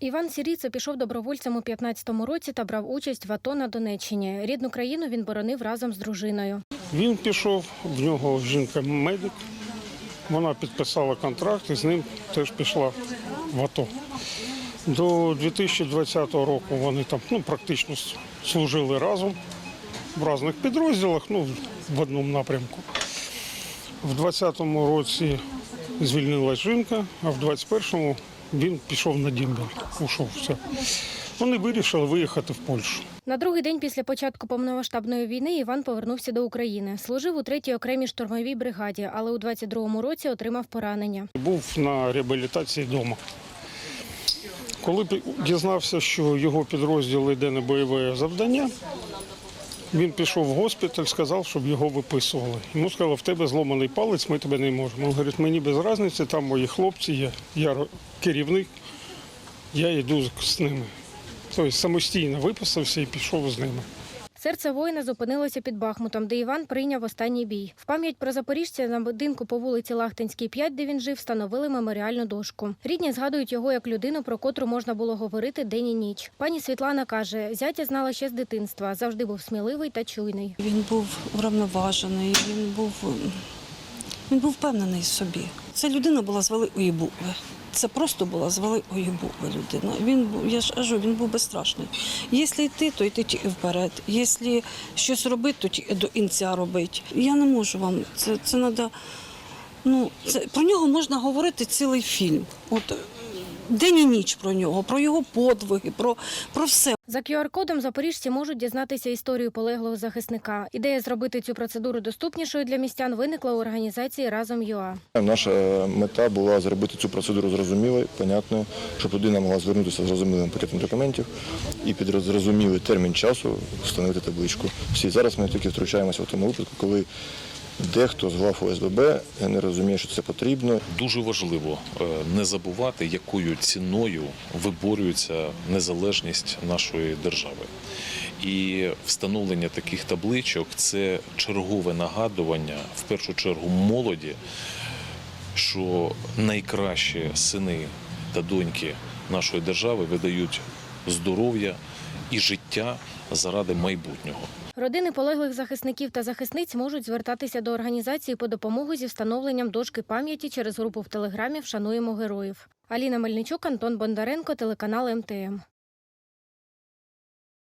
Іван Сіріце пішов добровольцем у 15-му році та брав участь в АТО на Донеччині. Рідну країну він боронив разом з дружиною. Він пішов, в нього жінка медик. Вона підписала контракт і з ним теж пішла в АТО. До 2020 року вони там ну, практично служили разом в різних підрозділах, ну, в одному напрямку. В 2020 році звільнилась жінка, а в 2021 він пішов на Дімбель. Ушов все. Вони вирішили виїхати в Польщу. На другий день після початку повномасштабної війни Іван повернувся до України. Служив у 3-й окремій штурмовій бригаді, але у 22-му році отримав поранення. Був на реабілітації вдома. Коли дізнався, що його підрозділ йде на бойове завдання, він пішов в госпіталь, сказав, щоб його виписували. Йому сказали, в тебе зломаний палець, ми тебе не можемо. Він говорить, мені без різниці, там мої хлопці є, я керівник, я йду з ними. Тобто самостійно виписався і пішов з ними. Серце воїна зупинилося під Бахмутом, де Іван прийняв останній бій. В пам'ять про запоріжця на будинку по вулиці Лахтинській, 5, де він жив, встановили меморіальну дошку. Рідні згадують його як людину, про котру можна було говорити день і ніч. Пані Світлана каже, зятя знала ще з дитинства, завжди був сміливий та чуйний. Він був врівноважений, він був, ем, він був впевнений в собі. Ця людина була з великої букви. Це просто була звали. Ой, бога людина. Він був, я ж кажу, він був безстрашний. Якщо йти, то йти тільки вперед. Якщо щось робити, то тільки до інця робити. Я не можу вам. Це, це треба. Ну, це, про нього можна говорити цілий фільм. От, день і ніч про нього, про його подвиги, про, про все. За QR-кодом запоріжці можуть дізнатися історію полеглого захисника. Ідея зробити цю процедуру доступнішою для містян виникла у організації Разом ЮА. Наша е, мета була зробити цю процедуру зрозумілою, понятною, щоб людина могла звернутися з зрозумілим пакетом документів і під зрозумілий термін часу встановити табличку. Всі зараз ми тільки втручаємося в тому випадку, коли дехто з глав ОСББ не розуміє, що це потрібно. Дуже важливо е, не забувати, якою ціною виборюється незалежність нашої держави. І встановлення таких табличок це чергове нагадування, в першу чергу, молоді, що найкращі сини та доньки нашої держави видають здоров'я і життя заради майбутнього. Родини полеглих захисників та захисниць можуть звертатися до організації по допомогу зі встановленням дошки пам'яті через групу в телеграмі Вшануємо героїв. Аліна Мельничук, Антон Бондаренко, телеканал МТМ.